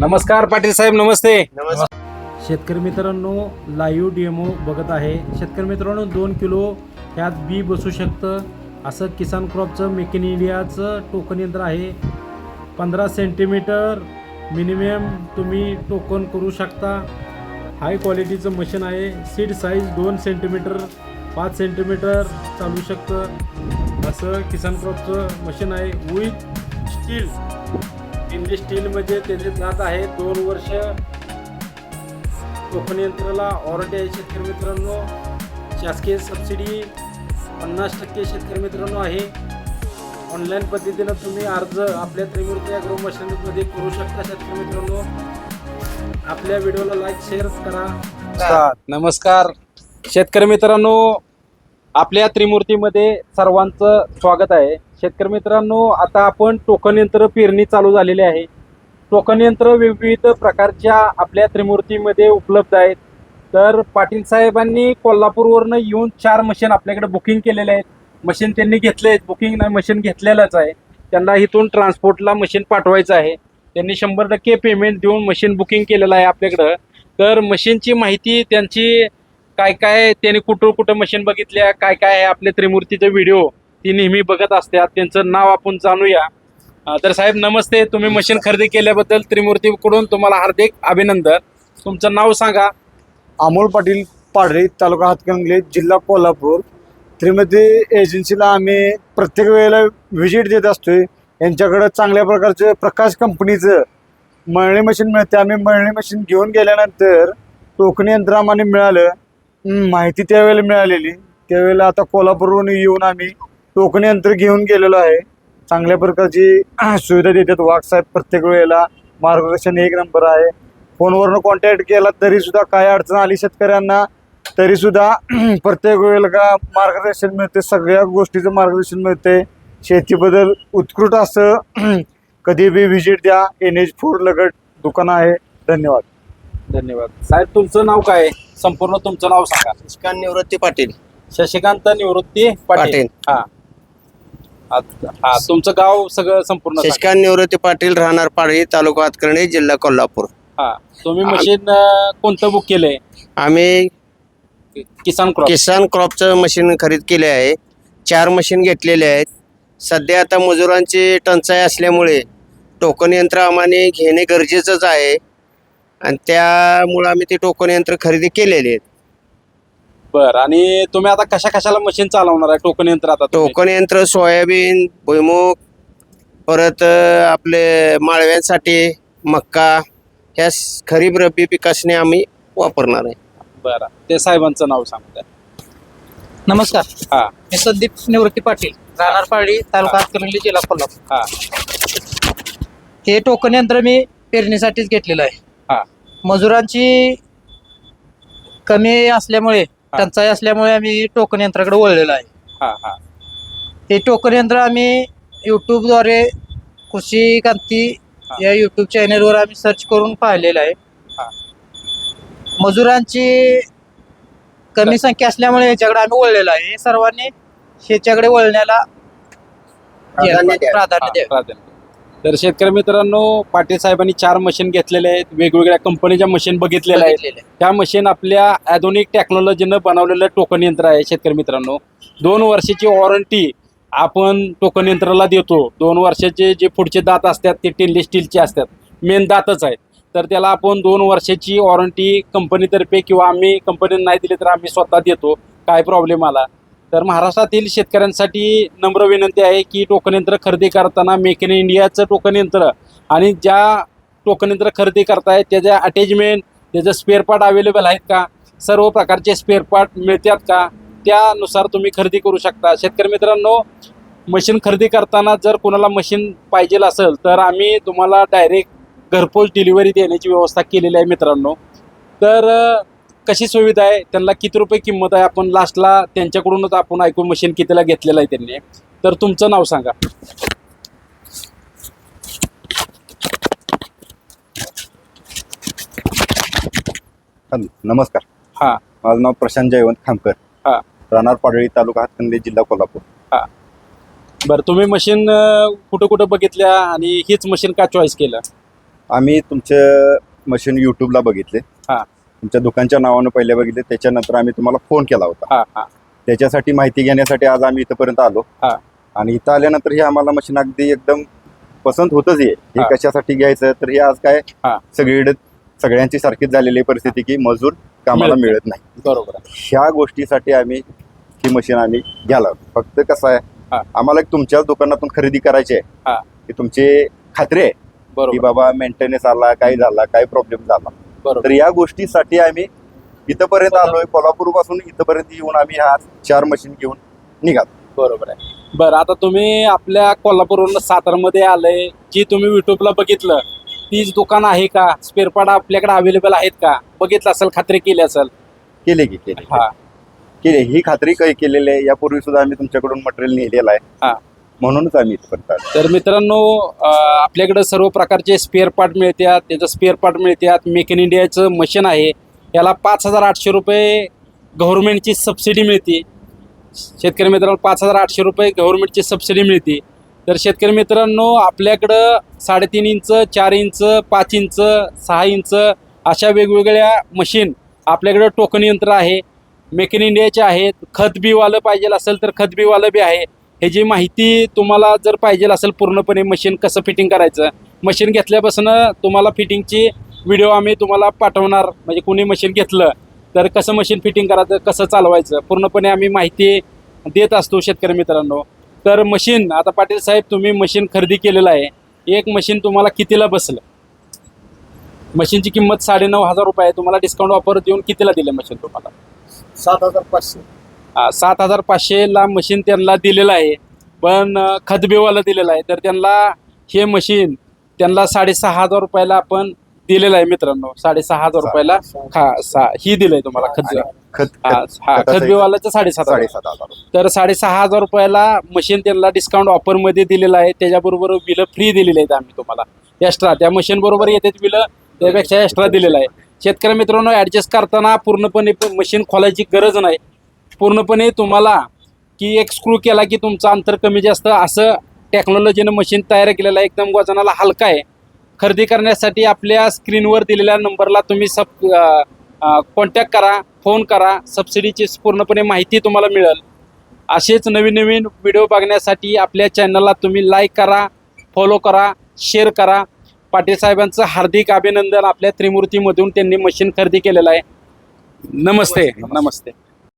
नमस्कार पाटील साहेब नमस्ते. शेतकरी मित्रांनो लाईव्ह डेमो बघत आहे. शेतकरी मित्रांनो दोन किलो ह्यात बी बसू शकतं. असं किसान क्रॉपचं मेक इन इंडियाचं टोकन यंत्र आहे. पंधरा सेंटीमीटर मिनिमम तुम्ही टोकन करू शकता. हाय क्वालिटीचं मशीन आहे. सीड साईज दोन सेंटीमीटर पाच सेंटीमीटर चालू शकतं. असं किसान क्रॉपचं मशीन आहे. विथ स्टील इंग्लिश स्टील म्हणजे त्याचे जात आहे. दोन वर्ष टोकन यंत्राला वॉरंटी आहे शेतकरी मित्रांनो. शासकीय सबसिडी पन्नास टक्के शेतकरी मित्रांनो आहे. ऑनलाईन पद्धतीनं तुम्ही अर्ज आपल्या त्रिमूर्ती अॅग्रो मशीनमध्ये करू शकता शेतकरी मित्रांनो. आपल्या व्हिडिओला लाईक शेअर करा. नमस्कार. शेतकरी मित्रांनो आपल्या त्रिमूर्तीमध्ये सर्वांचं स्वागत आहे. शेतकरी मित्रांनो आता आपण टोकन यंत्र पेरणी चालू झालेली आहे. टोकन यंत्र विविध प्रकारच्या आपल्या त्रिमूर्तीमध्ये उपलब्ध आहेत. तर पाटील साहेबांनी कोल्हापूरवरनं येऊन चार मशीन आपल्याकडे बुकिंग केलेले आहेत. मशीन त्यांनी घेतले आहेत. बुकिंग नाही मशीन घेतलेलंच आहे. त्यांना इथून ट्रान्सपोर्टला मशीन पाठवायचं आहे. त्यांनी शंभर टक्के पेमेंट देऊन मशीन बुकिंग केलेलं आहे आपल्याकडं. तर मशीनची माहिती त्यांची काय काय त्यांनी कुठं कुठं मशीन बघितल्या काय काय आहे आपले त्रिमूर्तीचे व्हिडिओ ती नेहमी बघत असतात त्यांचं नाव आपण जाणूया. तर साहेब नमस्ते. तुम्ही मशीन खरेदी केल्याबद्दल त्रिमूर्तीकडून तुम्हाला हार्दिक अभिनंदन. तुमचं नाव सांगा. अमोल पाटील पाडरे तालुका हातकणंगले जिल्हा कोल्हापूर. त्रिमती एजन्सीला आम्ही प्रत्येक वेळेला व्हिजिट देत असतोय. यांच्याकडं चांगल्या प्रकारचं प्रकाश कंपनीचं मळणी मशीन मिळते. आम्ही मळणी मशीन घेऊन गेल्यानंतर टोकणी यंत्र आम्हाला मिळालं माहिती त्यावेळेला मिळालेली. त्यावेळेला आता कोल्हापूरहून येऊन आम्ही टोकणी यंत्र घेऊन गेलेलो आहे. चांगल्या प्रकारची सुविधा देतात. वाघ साहेब प्रत्येक वेळेला मार्गदर्शन एक नंबर आहे. फोनवरनं कॉन्टॅक्ट केला तरी सुद्धा काय अडचण आली शेतकऱ्यांना तरी सुद्धा प्रत्येक वेळेला का मार्गदर्शन मिळते. सगळ्या गोष्टीचं मार्गदर्शन मिळते. शेतीबद्दल उत्कृष्ट असं कधी बी व्हिजिट द्या. एन एच फोर लगट दुकान आहे. धन्यवाद. धन्यवाद. साहेब तुमचं नाव काय? आहे? संपूर्ण तुमचं नाव सांगा. शशिकांत निवृत्ती पाटील. शशिकांत निवृत्ती पाटील. हा. हा तुमचं गाव सगळं संपूर्ण सांगा. शशिकांत निवृत्ती पाटील राहणार पाडळी तालुका हातकर्णी जिल्हा कोल्हापूर. हा तुम्ही मशीन अं, कोणतं बुक केलंय? आम्ही किसान क्रॉप. किसान क्रॉपचं मशीन खरेदी केले आहे. चार मशीन घेतलेले आहेत. सध्या आता मजुरांची टंचाई असल्यामुळे टोकन यंत्र आम्हाला घेणे गरजेचंच आहे. आणि त्यामुळं आम्ही ते टोकन यंत्र खरेदी केलेले आहेत. बर आणि तुम्ही आता कशा कशाला मशीन चालवणार आहे? टोकन यंत्र आता तुम्ही? टोकन यंत्र सोयाबीन भुईमुग परत अं, आपले माळव्यांसाठी मक्का ह्या स- खरीप रब्बी पिकासने आम्ही वापरणार आहे. बरं ते साहेबांचं नाव सांगताय नमस्कार. हा. मी संदीप निवृत्ती पाटील राहणार पाळी तालुका हातकणंगले जिल्हा कोल्हापूर. हा. हे टोकन यंत्र मी पेरणीसाठीच घेतलेलं आहे. हा. मजुरांची कमी असल्यामुळे टंचाई असल्यामुळे आम्ही टोकन यंत्राकडे वळलेलो आहे. हा हा. हे टोकन यंत्र आम्ही यूट्यूबद्वारे कृषी क्रांती या यूट्यूब चॅनेलवर आम्ही सर्च करून पाहिलेलं आहे. मजुरांची कमी संख्या असल्यामुळे याच्याकडे आम्ही वळलेलो आहे. हे सर्वांनी ह्याच्याकडे वळण्याला प्राधान्य द्यावे. प्राधान्य हा, द्यावे प्राधान्य. तर शेतकरी मित्रांनो पाटील साहेबांनी चार मशीन घेतलेले आहेत. वेगवेगळ्या कंपनीच्या मशीन बघितलेल्या आहेत. त्या मशीन आपल्या आधुनिक टेक्नॉलॉजीनं बनवलेलं टोकन यंत्र आहे शेतकरी मित्रांनो. दोन वर्षाची वॉरंटी आपण टोकन यंत्राला देतो. दोन वर्षाचे जे पुढचे दात असतात ते टेनलेस स्टीलचे असतात. मेन दातच आहेत. तर त्याला आपण दोन वर्षाची वॉरंटी कंपनीतर्फे किंवा आम्ही कंपनीने नाही दिली तर आम्ही स्वतः देतो. काय प्रॉब्लेम आला? तर महाराष्ट्रातील शेतकऱ्यांसाठी नम्र विनंती आहे की टोकन यंत्र खरेदी करताना मेक इन इंडियाचं टोकन यंत्र आणि ज्या टोकन यंत्र खरेदी करताय त्याच्या अटॅचमेंट त्याचं स्पेअर पार्ट अवेलेबल आहेत का? सर्व प्रकारचे स्पेअर पार्ट मिळतात का? त्यानुसार तुम्ही खरेदी करू शकता. शेतकरी मित्रांनो मशीन खरेदी करताना जर कोणाला मशीन पाहिजे असेल तर आम्ही तुम्हाला डायरेक्ट घरपोच डिलिव्हरी देण्याची व्यवस्था केलेली आहे मित्रांनो. तर कशी सुविधा आहे? त्यांना किती रुपये किंमत आहे? आपण लास्टला त्यांच्याकडूनच आपण ऐकून मशीन कितीला घेतलेलं आहे त्यांनी. तर तुमचं नाव सांगा. हॅलो नमस्कार. हां. माझं नाव प्रशांत जयवंत खामकर. हां. राहणार पाडळी तालुका हातकंदी जिल्हा कोल्हापूर. बरं तुम्ही मशीन कुठं कुठं बघितल्या आणि हीच मशीन का चॉईस केलं? आम्ही तुमचं मशीन यूट्यूबला बघितले. हा. तुमच्या दुकानच्या नावानं पहिले बघितले त्याच्यानंतर आम्ही तुम्हाला फोन केला होता. त्याच्यासाठी माहिती घेण्यासाठी आज आम्ही इथंपर्यंत आलो. हा. आणि इथं आल्यानंतर हे आम्हाला मशीन अगदी एकदम पसंत होतच आहे. हे. कशासाठी घ्यायचं? तर हे आज काय. सगळीकडे सगळ्यांची सारखीच झालेली परिस्थिती की मजूर कामाला मिळत नाही. बरोबर ह्या गोष्टीसाठी आम्ही ही मशीन आम्ही घ्यायला फक्त कसं. आहे आम्हाला एक तुमच्याच दुकानातून खरेदी करायची आहे. की तुमची खात्री आहे की बाबा मेंटेनन्स आला काय झाला काय प्रॉब्लेम झाला. तर या गोष्टीसाठी आम्ही इथपर्यंत आलोय. कोल्हापूरपासून इथपर्यंत येऊन आम्ही हा चार मशीन घेऊन निघालो. बरोबर आहे. बरं आता तुम्ही आपल्या कोल्हापूरवरून सातारमध्ये आलंय जी तुम्ही युट्यूबला बघितलं तीच दुकान आहे का? स्पेअर पार्ट आपल्याकडे अवेलेबल आहेत का? बघितलं असेल खात्री केली असेल. केले की केले. हा. केले. ही खात्री काही केलेली आहे. यापूर्वी सुद्धा आम्ही तुमच्याकडून मटेरियल नेलेलं हा. म्हणूनच आम्ही इथपर्यंत आलो तर मित्रांनो आपल्याकडे सर्व प्रकारचे स्पेअर पार्ट मिळतात. त्याचं स्पेअर पार्ट मिळतात. मेक इन इंडियाचं मशीन आहे. याला पाच हजार आठशे रुपये गव्हर्नमेंटची सबसिडी मिळते. शेतकरी मित्रांनो पाच हजार आठशे रुपये गव्हर्नमेंटची सबसिडी मिळते. तर शेतकरी मित्रांनो आपल्याकडं साडेतीन इंच चार इंच पाच इंच सहा इंच अशा वेगवेगळ्या मशीन आपल्याकडं टोकन यंत्र आहे. मेक इन इंडियाचे आहेत. खत बीवालं पाहिजे असेल तर खत बीवालं बी आहे. हे जी माहिती तुम्हाला जर पाहिजे असेल पूर्णपणे मशीन कसं फिटिंग करायचं मशीन घेतल्यापासून तुम्हाला फिटिंगची व्हिडिओ आम्ही तुम्हाला पाठवणार. म्हणजे कोणी मशीन घेतलं तर कसं मशीन फिटिंग करायचं कसं चालवायचं पूर्णपणे आम्ही माहिती देत असतो शेतकरी मित्रांनो. तर मशीन आता पाटील साहेब तुम्ही मशीन खरेदी केलेलं आहे. एक मशीन तुम्हाला कितीला बसलं? मशीनची किंमत साडेनऊ हजार रुपये तुम्हाला डिस्काउंट ऑफर देऊन कितीला दिलं मशीन तुम्हाला? सात हजार पाचशे. सात हजार पाचशेला मशीन त्यांना दिलेलं आहे. पण खतबेवाला दिलेलं आहे. तर त्यांना हे मशीन त्यांना साडेसहा हजार रुपयाला आपण दिलेलं आहे मित्रांनो. साडेसहा हजार रुपयाला खा सा ही दिलंय तुम्हाला खत खत हा खतबेवालाचं साडेसात हजार. साडेसात हजार. तर साडेसहा हजार रुपयाला मशीन त्यांना डिस्काउंट ऑफरमध्ये दिलेलं आहे. त्याच्याबरोबर बिलं फ्री दिलेली आहेत आम्ही तुम्हाला. एक्स्ट्रा त्या मशीन बरोबर येतात बिलं. त्यापेक्षा एक्स्ट्रा दिलेलं आहे. शेतकरी मित्रांनो ॲडजस्ट करताना पूर्णपणे मशीन खोलायची गरज नाही. पूर्णपणे तुम्हाला की एक स्क्रू केला की तुमचं अंतर कमी जास्त असं टेक्नॉलॉजीनं मशीन तयार केलेलं आहे. एकदम वजनाला हलका आहे. खरेदी करण्यासाठी आपल्या स्क्रीनवर दिलेल्या नंबरला तुम्ही सब कॉन्टॅक्ट करा फोन करा. सबसिडीची पूर्णपणे माहिती तुम्हाला मिळेल. असेच नवीन नवीन व्हिडिओ बघण्यासाठी आपल्या चॅनलला तुम्ही लाईक करा फॉलो करा शेअर करा. पाटील साहेबांचं हार्दिक अभिनंदन आपल्या त्रिमूर्तीमधून त्यांनी मशीन खरेदी केलेलं आहे. नमस्ते. नमस्ते.